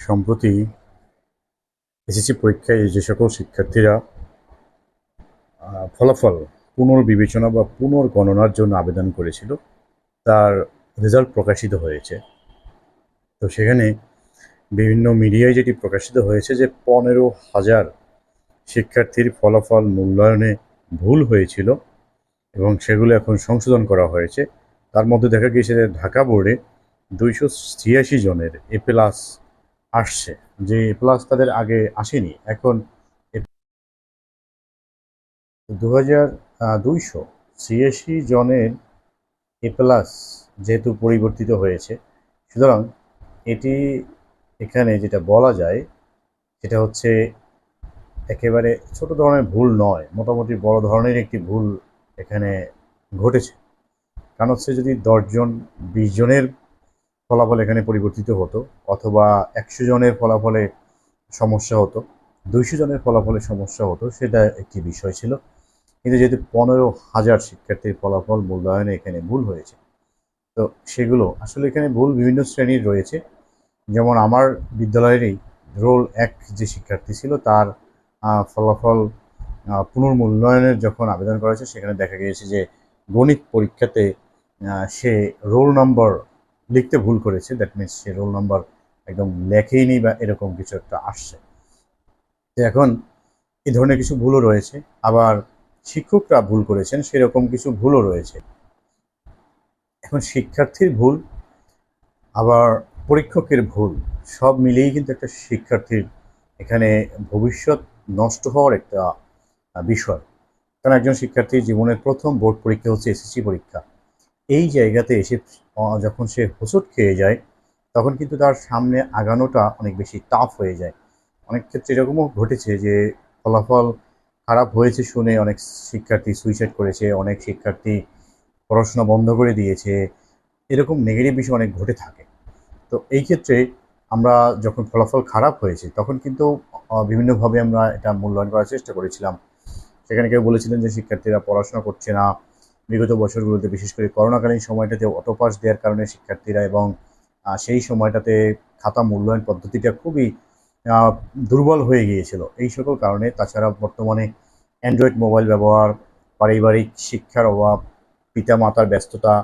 সম্প্রতি এসএসসি পরীক্ষায় যে সকল শিক্ষার্থীরা ফলাফল পুনর্বিবেচনা বা পুনর্গণনার জন্য আবেদন করেছিল, তার রেজাল্ট প্রকাশিত হয়েছে। তো সেখানে বিভিন্ন মিডিয়ায় যেটি প্রকাশিত হয়েছে যে পনেরো হাজার শিক্ষার্থীর ফলাফল মূল্যায়নে ভুল হয়েছিল এবং সেগুলো এখন সংশোধন করা হয়েছে। তার মধ্যে দেখা গিয়েছে যে ঢাকা বোর্ডে দুইশো ছিয়াশি জনের এ প্লাস আসছে, যে প্লাস তাদের আগে আসেনি। এখন দু হাজার দুইশো ছিয়াশি জনের এ প্লাস যেহেতু পরিবর্তিত হয়েছে, সুতরাং এটি এখানে যেটা বলা যায়, সেটা হচ্ছে একেবারে ছোট ধরনের ভুল নয়, মোটামুটি বড় ধরনের একটি ভুল এখানে ঘটেছে। কারণ হচ্ছে যদি দশজন বিশ জনের ফলাফল এখানে পরিবর্তিত হতো, অথবা একশো জনের ফলাফলে সমস্যা হতো, দুইশো জনের ফলাফলে সমস্যা হতো, সেটা একটি বিষয় ছিল। কিন্তু যেহেতু পনেরো হাজার শিক্ষার্থীর ফলাফল মূল্যায়নে এখানে ভুল হয়েছে, তো সেগুলো আসলে এখানে ভুল বিভিন্ন শ্রেণির রয়েছে। যেমন আমার বিদ্যালয়েরই রোল এক যে শিক্ষার্থী ছিল, তার ফলাফল পুনর্মূল্যায়নের যখন আবেদন করা হয়েছে, সেখানে দেখা গিয়েছে যে গণিত পরীক্ষাতে সে রোল নম্বর লিখতে ভুল করেছে দ্যাট মিনস সে রোল নম্বর একদম লেখেইনি বা এরকম কিছু একটা আসছে। তো এখন এই ধরনের কিছু ভুলও রয়েছে, আবার শিক্ষকরা ভুল করেছেন, সেরকম কিছু ভুলও রয়েছে। এখন শিক্ষার্থীর ভুল, আবার পরীক্ষকের ভুল, সব মিলিয়েই কিন্তু একটা শিক্ষার্থীর এখানে ভবিষ্যৎ নষ্ট হওয়ার একটা বিষয়। কারণ একজন শিক্ষার্থীর জীবনের প্রথম বোর্ড পরীক্ষা হচ্ছে এসএসসি পরীক্ষা। এই জায়গাতে এসে যখন সে হোঁচট খেয়ে যায়, তখন কিন্তু তার সামনে আগানোটা অনেক বেশি টাফ হয়ে যায়। অনেক ক্ষেত্রে এরকমও ঘটেছে যে, ফলাফল খারাপ হয়েছে শুনে অনেক শিক্ষার্থী সুইসাইড করেছে, অনেক শিক্ষার্থী পড়াশোনা বন্ধ করে দিয়েছে, এরকম নেগেটিভ বিষয় অনেক ঘটে থাকে। তো এই ক্ষেত্রে আমরা যখন ফলাফল খারাপ হয়েছে, তখন কিন্তু বিভিন্নভাবে আমরা এটা মূল্যায়ন করার চেষ্টা করেছিলাম। সেখানে কেউ বলেছিলেন যে, শিক্ষার্থীরা পড়াশোনা করছে না বিগত বছরগুলোতে, বিশেষ করে করোনাকালীন সময়টাতে অটোপাস দেওয়ার কারণে শিক্ষার্থীরা এবং সেই সময়টাতে খাতা মূল্যায়ন পদ্ধতিটা খুবই দুর্বল হয়ে গিয়েছিল। এই সকল কারণে তাছাড়া বর্তমানে অ্যান্ড্রয়েড মোবাইল ব্যবহার, পারিবারিক শিক্ষার অভাব, পিতামাতার ব্যস্ততা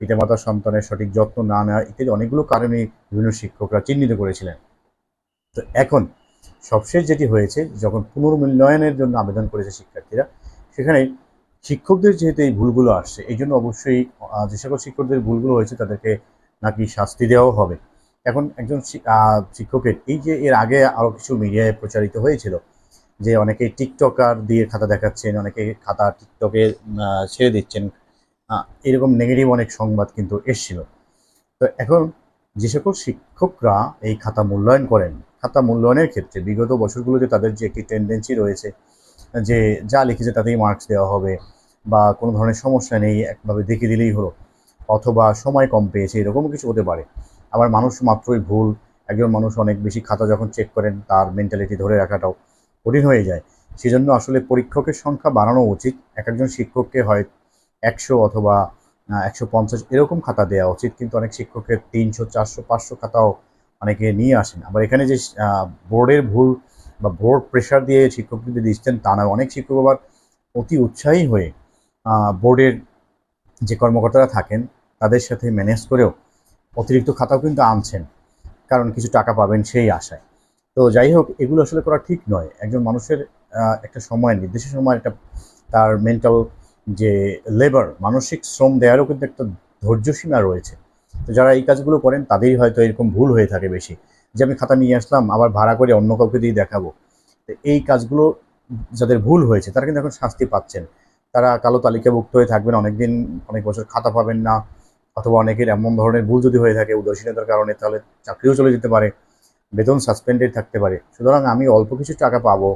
পিতামাতার সন্তানের সঠিক যত্ন না নেওয়া ইত্যাদি অনেকগুলো কারণে বিভিন্ন শিক্ষকরা চিহ্নিত করেছিলেন। তো এখন সবশেষ যেটি হয়েছে, যখন পুনর্মূল্যায়নের জন্য আবেদন করেছে শিক্ষার্থীরা, সেখানে শিক্ষকদের যেহেতু এই ভুলগুলো আসছে, এই জন্য অবশ্যই যে সকল শিক্ষকদের ভুলগুলো হয়েছে তাদেরকে নাকি শাস্তি দেওয়াও হবে। এখন একজন শিক্ষকের, এই যে এর আগে আরও কিছু মিডিয়ায় প্রচারিত হয়েছিল যে অনেকে টিকটকার দিয়ে খাতা দেখাচ্ছেন, অনেকে খাতা টিকটকে ছেড়ে দিচ্ছেন এরকম নেগেটিভ অনেক সংবাদ কিন্তু এসছিল। তো এখন যে সকল শিক্ষকরা এই খাতা মূল্যায়ন করেন, খাতা মূল্যায়নের ক্ষেত্রে বিগত বছরগুলোতে তাদের যে একটি টেন্ডেন্সি রয়েছে যে যা লিখেছে তাতেই মার্কস দেওয়া হবে বা কোনো ধরনের সমস্যা নেই, একভাবে দেখে দিলেই হলো। অথবা সময় কম পেয়েছে, এরকম কিছু হতে পারে। আবার মানুষ মাত্রই ভুল, একজন মানুষ অনেক বেশি খাতা যখন চেক করেন, তার মেন্টালিটি ধরে রাখাটাও কঠিন হয়ে যায়। সেজন্য আসলে পরীক্ষকের সংখ্যা বাড়ানো উচিত। এক একজন শিক্ষককে হয় একশো অথবা একশো পঞ্চাশ এরকম খাতা দেওয়া উচিত। কিন্তু অনেক শিক্ষকের তিনশো, চারশো, পাঁচশো খাতাও অনেকে নিয়ে আসেন। আবার এখানে যে বোর্ডের ভুল বা বোর্ড প্রেশার দিয়ে শিক্ষক যদি দিচ্ছেন, তা নয় অনেক শিক্ষক আবার অতি উৎসাহী হয়ে বোর্ডের যে কর্মকর্তারা থাকেন, তাদের সাথে ম্যানেজ করেও অতিরিক্ত খাতাও কিন্তু আনছেন। কারণ কিছু টাকা পাবেন সেই আশায়। তো যাই হোক, এগুলো আসলে করা ঠিক নয়। একজন মানুষের একটা সময়, নির্দিষ্ট সময় একটা তার মেন্টাল যে লেবার মানসিক শ্রম দেওয়ারও কিন্তু একটা ধৈর্যসীমা রয়েছে। তো যারা এই কাজগুলো করেন, তাদেরই হয়তো এরকম ভুল হয়ে থাকে বেশি। যে আমি খাতা নিয়ে আসলাম, আবার ভাড়া করে অন্য কাউকে দিয়ে দেখাবো। এই কাজগুলো যাদের ভুল হয়েছে, তারা কিন্তু এখন শাস্তি পাচ্ছেন। তারা কালো তালিকাভুক্ত হয়ে থাকবেন, অনেকদিন অনেক বছর খাতা পাবেন না, অথবা অনেকের এমন ধরনের ভুল যদি হয়ে থাকে, উদাসীনতার কারণে, তাহলে চাকরিও চলে যেতে পারে, বেতন সাসপেন্ডেড থাকতে পারে। সুতরাং আমি অল্প কিছু টাকা পাবো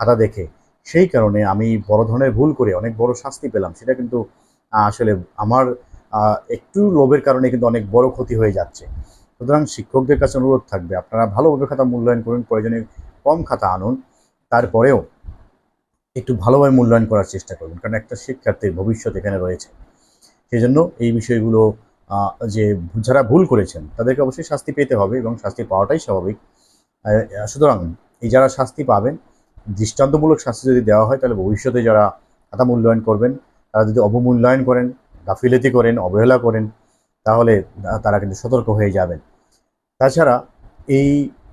খাতা দেখে। সেই কারণে আমি বড় ধরনের ভুল করে অনেক বড় শাস্তি পেলাম। সেটা কিন্তু আসলে আমার একটু লোভের কারণে কিন্তু অনেক বড় ক্ষতি হয়ে যাচ্ছে। সুতরাং শিক্ষকদের কাছে অনুরোধ থাকবে, আপনারা ভালোভাবে খাতা মূল্যায়ন করুন, প্রয়োজনে কম খাতা আনুন, তারপরেও একটু ভালোভাবে মূল্যায়ন করার চেষ্টা করবেন কারণ একটা শিক্ষার্থীর ভবিষ্যৎ এখানে রয়েছে। সেই জন্য এই বিষয়গুলো যে যারা ভুল করেছেন, তাদেরকে অবশ্যই শাস্তি পেতে হবে এবং শাস্তি পাওয়াটাই স্বাভাবিক। সুতরাং এই যারা শাস্তি পাবেন, দৃষ্টান্তমূলক শাস্তি যদি দেওয়া হয়, তাহলে ভবিষ্যতে যারা খাতা মূল্যায়ন করবেন, তারা যদি অবমূল্যায়ন করেন, গাফিলতি করেন, অবহেলা করেন তাহলে তারা কিন্তু সতর্ক হয়ে যাবেন। তাছাড়া এই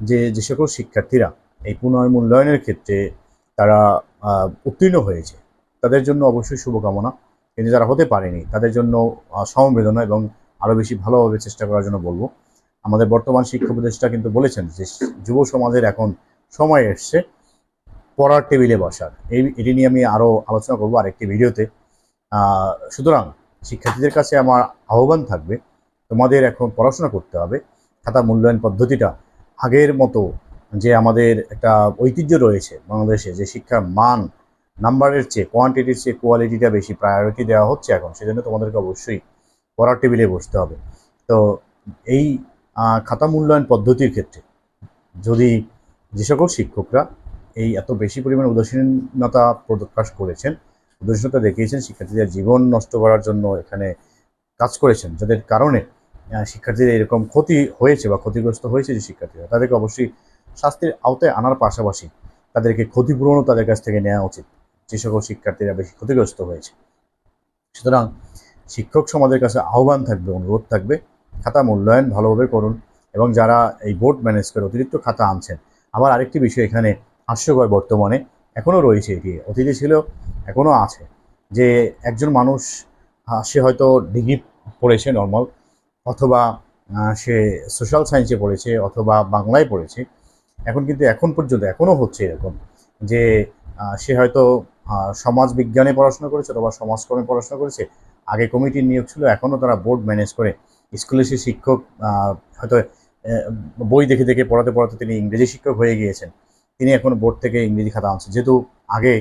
যে যে সকল শিক্ষার্থীরা এই পুনর্মূল্যায়নের ক্ষেত্রে তারা উত্তীর্ণ হয়েছে, তাদের জন্য অবশ্যই শুভকামনা। কিন্তু যারা হতে পারেনি, তাদের জন্য সমবেদনা এবং আরও বেশি ভালোভাবে চেষ্টা করার জন্য বলব। আমাদের বর্তমান শিক্ষা উপদেষ্টা কিন্তু বলেছেন যে, যুব সমাজের এখন সময় এসছে পড়ার টেবিলে বসার। এই, এটি নিয়ে আমি আরও আলোচনা করব আরেকটি ভিডিওতে। সুতরাং শিক্ষার্থীদের কাছে আমার আহ্বান থাকবে, তোমাদের এখন পড়াশোনা করতে হবে। খাতা মূল্যায়ন পদ্ধতিটা আগের মতো যে আমাদের একটা ঐতিহ্য রয়েছে বাংলাদেশে, যে শিক্ষার মান, নাম্বারের চেয়ে কোয়ান্টিটির চেয়ে কোয়ালিটিটা বেশি প্রায়োরিটি দেওয়া হচ্ছে এখন, সেজন্য তোমাদেরকে অবশ্যই পড়ার টেবিলে বসতে হবে। তো এই খাতা মূল্যায়ন পদ্ধতির ক্ষেত্রে যদি যে সকল শিক্ষকরা এই এত বেশি পরিমাণে উদাসীনতা প্রকাশ করেছেন উদাসীনতা দেখিয়েছেন শিক্ষার্থীদের জীবন নষ্ট করার জন্য এখানে কাজ করেছেন, যাদের কারণে শিক্ষার্থীদের এরকম ক্ষতি হয়েছে বা ক্ষতিগ্রস্ত হয়েছে যে শিক্ষার্থীরা। তাদেরকে অবশ্যই শাস্তির আওতায় আনার পাশাপাশি তাদেরকে ক্ষতিপূরণও তাদের কাছ থেকে নেওয়া উচিত, যে সকল শিক্ষার্থীরা বেশি ক্ষতিগ্রস্ত হয়েছে। সুতরাং শিক্ষক সমাজের কাছে আহ্বান থাকবে, অনুরোধ থাকবে, খাতা মূল্যায়ন ভালোভাবে করুন এবং যারা এই বোর্ড ম্যানেজ করে অতিরিক্ত খাতা আনছেন আবার আরেকটি বিষয় এখানে হাস্যকর বর্তমানে এখনও রয়েছে, এটি অতীতে ছিল এখনও আছে। যে একজন মানুষ সে হয়তো ডিগ্রি পড়েছে নর্মাল অথবা সে সোশ্যাল সায়েন্সে পড়েছে, অথবা বাংলায় পড়েছে। এখন কিন্তু এখন পর্যন্ত এখনও হচ্ছে এরকম যে সে হয়তো সমাজ বিজ্ঞানে পড়াশোনা করেছে অথবা সমাজকর্মে পড়াশোনা করেছে। আগে কমিটির নিয়োগ ছিল, এখনও তারা বোর্ড ম্যানেজ করে। স্কুলে সে শিক্ষক হয়তো বই দেখে দেখে পড়াতে পড়াতে তিনি ইংরেজি শিক্ষক হয়ে গিয়েছেন। তিনি এখন বোর্ড থেকে ইংরেজি খাতা আনছেন। যেহেতু আগে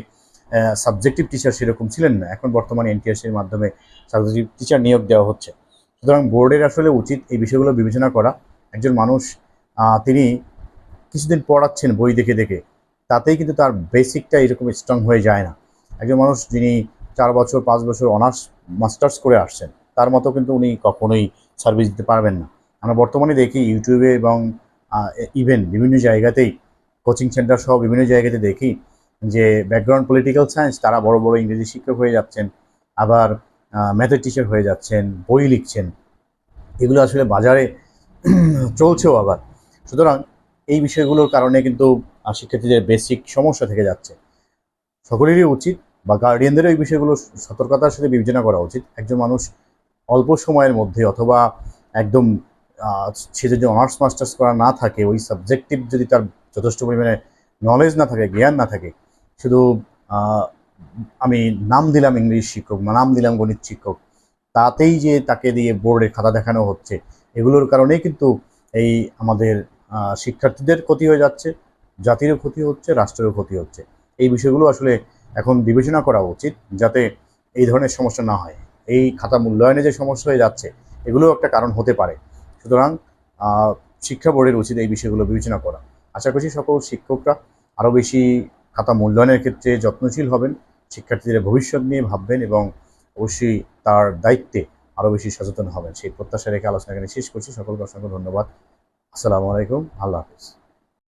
সাবজেক্টিভ টিচার সেরকম ছিলেন না, এখন বর্তমানে এনটিআরসির মাধ্যমে সাবজেক্টিভ টিচার নিয়োগ দেওয়া হচ্ছে। সুতরাং বোর্ডের আসলে উচিত এই বিষয়গুলো বিবেচনা করা। একজন মানুষ তিনি কিছুদিন পড়াচ্ছেন বই দেখে দেখে, তাতেই কিন্তু তার বেসিকটা এরকম স্ট্রং হয়ে যায় না। একজন মানুষ যিনি চার বছর, পাঁচ বছর অনার্স মাস্টার্স করে আসছেন, তার মতো কিন্তু উনি কখনোই সার্ভিস দিতে পারবেন না। আমরা বর্তমানে দেখি ইউটিউবে এবং ইভেন বিভিন্ন জায়গাতেই কোচিং সেন্টার সহ বিভিন্ন জায়গাতে দেখি যে ব্যাকগ্রাউন্ড পলিটিক্যাল সায়েন্স তারা বড় বড় ইংরেজি শিক্ষক হয়ে যাচ্ছেন, আবার ম্যাথের টিচার হয়ে যাচ্ছেন, বই লিখছেন। এগুলো আসলে বাজারে চলছেও আবার। সুতরাং এই বিষয়গুলোর কারণে কিন্তু শিক্ষার্থীদের বেসিক সমস্যা থেকে যাচ্ছে। সকলেরই উচিত বা গার্ডিয়ানদেরও এই বিষয়গুলো সতর্কতার সাথে বিবেচনা করা উচিত। একজন মানুষ অল্প সময়ের মধ্যে অথবা একদম সে যদি অনার্স মাস্টার্স করা না থাকে, ওই সাবজেক্টিভ যদি তার যথেষ্ট পরিমাণে নলেজ না থাকে, জ্ঞান না থাকে। শুধু আমি নাম দিলাম ইংলিশ শিক্ষক বা নাম দিলাম গণিত শিক্ষক, তাতেই যে তাকে দিয়ে বোর্ডে খাতা দেখানো হচ্ছে, এগুলোর কারণেই কিন্তু এই আমাদের শিক্ষার্থীদের ক্ষতি হয়ে যাচ্ছে, জাতিরও ক্ষতি হচ্ছে, রাষ্ট্রেরও ক্ষতি হচ্ছে। এই বিষয়গুলো আসলে এখন বিবেচনা করা উচিত যাতে এই ধরনের সমস্যা না হয়। এই খাতা মূল্যায়নে যে সমস্যা হয়ে যাচ্ছে, এগুলোও একটা কারণ হতে পারে। সুতরাং শিক্ষা বোর্ডের উচিত এই বিষয়গুলো বিবেচনা করা। আশা করছি সকল শিক্ষকরা আরও বেশি খাতা মূল্যায়নের ক্ষেত্রে যত্নশীল হবেন, শিক্ষার্থীদের ভবিষ্যৎ নিয়ে ভাববেন এবং অবশ্যই তার দায়িত্বে আরও বেশি সচেতন হবেন। সেই প্রত্যাশা রেখে আলোচনা এখানে শেষ করছি। সকলকে অসংখ্য ধন্যবাদ। আসসালামু আলাইকুম। আল্লাহ হাফিজ।